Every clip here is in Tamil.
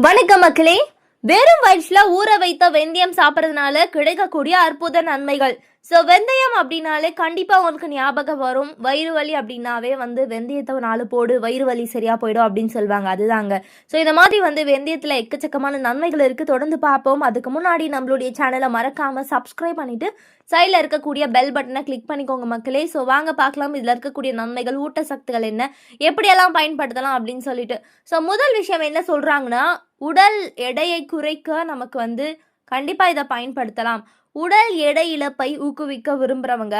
வணக்கம் மக்களே. வெறும் வயிற்றுல ஊற வைத்த வெந்தயம் சாப்பிட்றதுனால கிடைக்கக்கூடிய அற்புத நன்மைகள். ஸோ வெந்தயம் அப்படின்னாலே கண்டிப்பாக உங்களுக்கு ஞாபகம் வரும். வயிறு வலி அப்படின்னாவே வந்து வெந்தயத்தை நாலு போடு வயிறு வலி சரியாக போயிடும் அப்படின்னு சொல்லுவாங்க. அதுதாங்க. ஸோ இந்த மாதிரி வந்து வெந்தயத்தில் எக்கச்சக்கமான நன்மைகள் இருக்குது தொடர்ந்து பார்ப்போம். அதுக்கு முன்னாடி நம்மளுடைய சேனலை மறக்காமல் சப்ஸ்கிரைப் பண்ணிவிட்டு சைடில் இருக்கக்கூடிய பெல் பட்டனை கிளிக் பண்ணிக்கோங்க மக்களே. ஸோ வாங்க பார்க்கலாம். இதில் இருக்கக்கூடிய நன்மைகள் ஊட்டச்சத்துக்கள் என்ன எப்படியெல்லாம் பயன்படுத்தலாம் அப்படின்னு சொல்லிட்டு. ஸோ முதல் விஷயம் என்ன சொல்கிறாங்கன்னா உடல் எடையை குறைக்க நமக்கு வந்து கண்டிப்பாக இதை பயன்படுத்தலாம். உடல் எடை இழப்பை ஊக்குவிக்க விரும்புகிறவங்க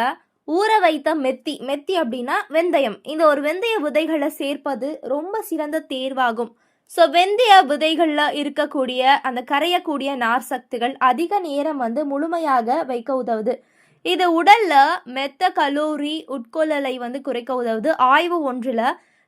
ஊற வைத்த மெத்தி மெத்தி அப்படின்னா வெந்தயம். இந்த ஒரு வெந்தய விதைகளை சேர்ப்பது ரொம்ப சிறந்த தேர்வாகும். ஸோ வெந்தய விதைகளில் இருக்கக்கூடிய அந்த கரையக்கூடிய நார் சக்திகள் அதிக நேரம் வந்து முழுமையாக வைக்க உதவுது. இது உடல்ல மெத்த கலோரி உட்கொள்ளலை வந்து குறைக்க உதவுது. ஆய்வு ஒன்றில்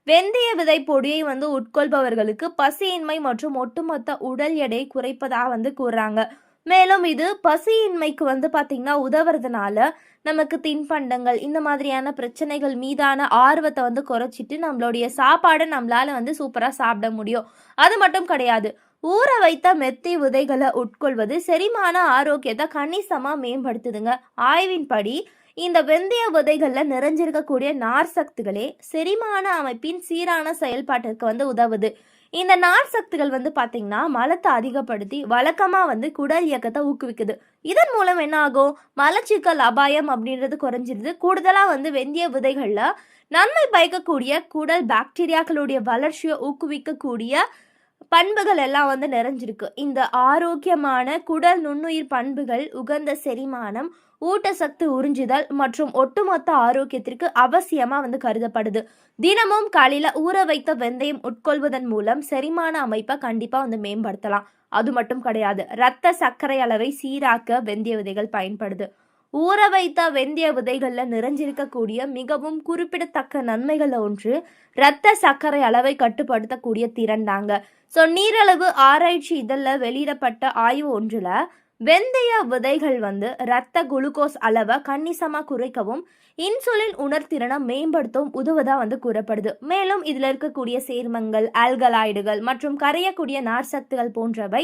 வெந்தய விதை பொடியை வந்து உட்கொள்பவர்களுக்கு பசியின்மை மற்றும் ஒட்டுமொத்த உடல் எடை குறைப்பதாக வந்து கூறுறாங்க. மேலும் இது பசியின்மைக்கு வந்து பார்த்திங்கன்னா உதவுறதுனால நமக்கு தின்பண்டங்கள் இந்த மாதிரியான பிரச்சனைகள் மீதான ஆர்வத்தை வந்து குறைச்சிட்டு நம்மளுடைய சாப்பாடை நம்மளால வந்து சூப்பராக சாப்பிட முடியும். அது மட்டும் கிடையாது. ஊற வைத்த மெத்தி விதைகளை உட்கொள்வது செரிமான ஆரோக்கியத்தை கணிசமாக மேம்படுத்துதுங்க. ஆய்வின்படி இந்த வெந்தய விதைகளில் நிறைஞ்சிருக்கக்கூடிய நார் சக்திகளே செரிமான அமைப்பின் சீரான செயல்பாட்டிற்கு வந்து உதவுது. இந்த நார் சத்துகள் வந்து பார்த்திங்கன்னா மலத்தை அதிகப்படுத்தி வழக்கமாக வந்து குடல் இயக்கத்தை ஊக்குவிக்குது. இதன் மூலம் என்ன ஆகும்? மலச்சிக்கல் அபாயம் அப்படின்றது குறைஞ்சிருது. கூடுதலாக வந்து வெந்தய விதைகளில் நன்மை பயக்கக்கூடிய குடல் பாக்டீரியாக்களுடைய வளர்ச்சியை ஊக்குவிக்கக்கூடிய பண்புகள் எல்லாம் வந்து நிறைஞ்சிருக்கு. இந்த ஆரோக்கியமான குடல் நுண்ணுயிர் பண்புகள் உகந்த செரிமானம் ஊட்டச்சத்து உறிஞ்சுதல் மற்றும் ஒட்டுமொத்த ஆரோக்கியத்திற்கு அவசியமாக வந்து கருதப்படுது. தினமும் காலையில் ஊற வைத்த வெந்தயம் உட்கொள்வதன் மூலம் செரிமான அமைப்பை கண்டிப்பாக வந்து மேம்படுத்தலாம். அது மட்டும் கிடையாது இரத்த சர்க்கரை அளவை சீராக்க வெந்தய விதைகள் பயன்படுது. ஊற வைத்த வெந்தய விதைகளில் நிறைஞ்சிருக்கக்கூடிய மிகவும் குறிப்பிடத்தக்க நன்மைகள் ஒன்று இரத்த சர்க்கரை அளவை கட்டுப்படுத்தக்கூடிய திறன் தாங்க. ஸோ நீரளவு ஆராய்ச்சி இதழில் வெளியிடப்பட்ட ஆய்வு ஒன்றில் வெந்தய விதைகள் வந்து இரத்த குளுக்கோஸ் அளவை கணிசமாக குறைக்கவும் இன்சுலின் உணர்திறனை மேம்படுத்தவும் உதவுதா வந்து கூறப்படுது. மேலும் இதில் இருக்கக்கூடிய சேர்மங்கள் ஆல்கலாய்டுகள் மற்றும் கரையக்கூடிய நார்சத்துகள் போன்றவை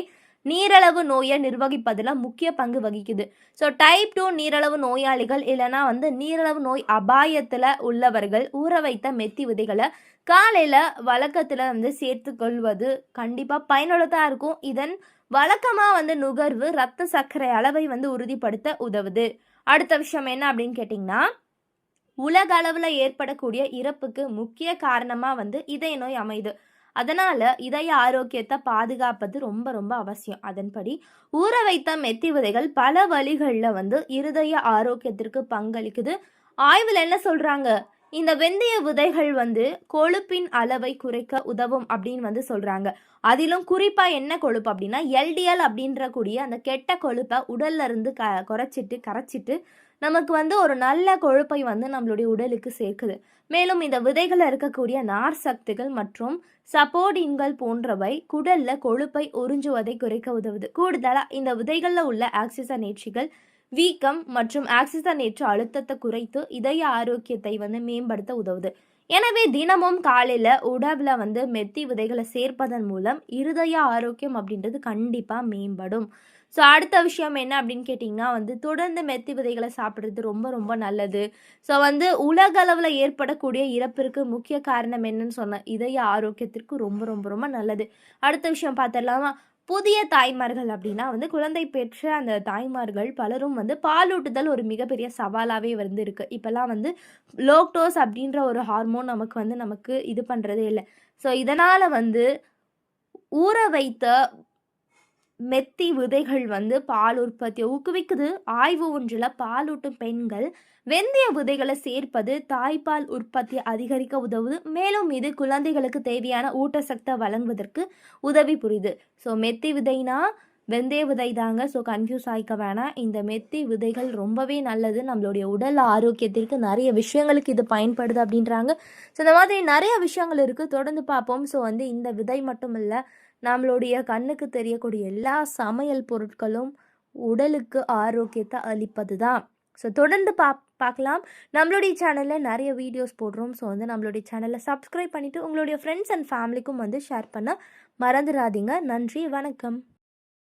நீரளவு நோயை நிர்வகிப்பதில் முக்கிய பங்கு வகிக்குது. ஸோ டைப் டூ நீரளவு நோயாளிகள் இல்லைனா வந்து நீரளவு நோய் அபாயத்தில் உள்ளவர்கள் ஊற வைத்த மெத்தி விதைகளை காலையில் வழக்கத்தில் வந்து சேர்த்து கொள்வது கண்டிப்பாக பயனுள்ளதாக இருக்கும். இதன் வழக்கமாக வந்து நுகர்வு ரத்த சர்க்கரை அளவை வந்து உறுதிப்படுத்த உதவுது. அடுத்த விஷயம் என்ன அப்படின்னு கேட்டிங்கன்னா உலக அளவில் ஏற்படக்கூடிய இறப்புக்கு முக்கிய காரணமாக வந்து இதய நோய் அமையுது. அதனால் இதய ஆரோக்கியத்தை பாதுகாப்பது ரொம்ப ரொம்ப அவசியம். அதன்படி ஊற வைத்த மெத்தி விதைகள் பல வழிகளில் வந்து இருதய ஆரோக்கியத்திற்கு பங்களிக்குது. ஆய்வில் என்ன சொல்கிறாங்க இந்த வெந்தய விதைகள் வந்து கொழுப்பின் அளவை குறைக்க உதவும் அப்படின்னு வந்து சொல்கிறாங்க அதிலும் குறிப்பாக என்ன கொழுப்பு அப்படின்னா எல்டிஎல் அப்படின்ற கூடிய அந்த கெட்ட கொழுப்பை உடல்ல இருந்து க குறைச்சிட்டு கரைச்சிட்டு நமக்கு வந்து ஒரு நல்ல கொழுப்பை வந்து நம்மளுடைய உடலுக்கு சேர்க்குது. மேலும் இந்த விதைகளில் இருக்கக்கூடிய நார் சக்திகள் மற்றும் சப்போர்டின்கள் போன்றவை குடல்ல கொழுப்பை உறிஞ்சுவதை குறைக்க உதவுது. கூடுதலாக இந்த விதைகளில் உள்ள ஆக்சிசனேற்றிகள் வீக்கம் மற்றும் ஆக்சிஜனேற்ற அழுத்தத்தை குறைத்து இதய ஆரோக்கியத்தை வந்து மேம்படுத்த உதவுது. எனவே தினமும் காலையில் உணவில் வந்து மெத்தி விதைகளை சேர்ப்பதன் மூலம் இருதய ஆரோக்கியம் அப்படின்றது கண்டிப்பாக மேம்படும். ஸோ அடுத்த விஷயம் என்ன அப்படின்னு கேட்டிங்கன்னா வந்து தொடர்ந்து மெத்தி விதைகளை சாப்பிட்றது ரொம்ப ரொம்ப நல்லது. ஸோ வந்து உலக அளவில் ஏற்படக்கூடிய இறப்பிற்கு முக்கிய காரணம் என்னன்னு சொன்ன இதய ஆரோக்கியத்திற்கு ரொம்ப ரொம்ப ரொம்ப நல்லது. அடுத்த விஷயம் பார்த்துடலாமா? புதிய தாய்மார்கள் அப்படின்னா வந்து குழந்தை பெற்ற அந்த தாய்மார்கள் பலரும் வந்து பாலூட்டுதல் ஒரு மிகப்பெரிய சவாலாகவே வந்து இருக்குது இப்போல்லாம் வந்து லோக்டோஸ் அப்படின்ற ஒரு ஹார்மோன் நமக்கு வந்து நமக்கு இது பண்ணுறதே இல்லை. ஸோ இதனால் வந்து ஊற வைத்த மெத்தி விதைகள் வந்து பால் உற்பத்தியை ஊக்குவிக்குது. ஆய்வு ஒன்றில் பாலூட்டும் பெண்கள் வெந்தய விதைகளை சேர்ப்பது தாய்ப்பால் உற்பத்தியை அதிகரிக்க உதவுது. மேலும் இது குழந்தைகளுக்கு தேவையான ஊட்டச்சத்தை வழங்குவதற்கு உதவி புரியுது. ஸோ மெத்தி விதைனா வெந்தய விதை தாங்க. ஸோ கன்ஃபியூஸ் ஆகிக்க வேணாம். இந்த மெத்தி விதைகள் ரொம்பவே நல்லது. நம்மளுடைய உடல் ஆரோக்கியத்திற்கு நிறைய விஷயங்களுக்கு இது பயன்படுது அப்படின்றாங்க. ஸோ இந்த மாதிரி நிறைய விஷயங்கள் இருக்குது தொடர்ந்து பார்ப்போம். ஸோ வந்து இந்த விதை மட்டும் இல்லை நம்மளுடைய கண்ணுக்கு தெரியக்கூடிய எல்லா சமையல் பொருட்களும் உடலுக்கு ஆரோக்கியத்தை அளிப்பது தான் ஸோ தொடர்ந்து பா பார்க்கலாம். நம்மளுடைய சேனலில் நிறைய வீடியோஸ் போடுறோம். ஸோ வந்து நம்மளுடைய சேனலை சப்ஸ்கிரைப் பண்ணிவிட்டு உங்களுடைய ஃப்ரெண்ட்ஸ் அண்ட் ஃபேமிலிக்கும் வந்து ஷேர் பண்ண மறந்துடாதீங்க. நன்றி. வணக்கம்.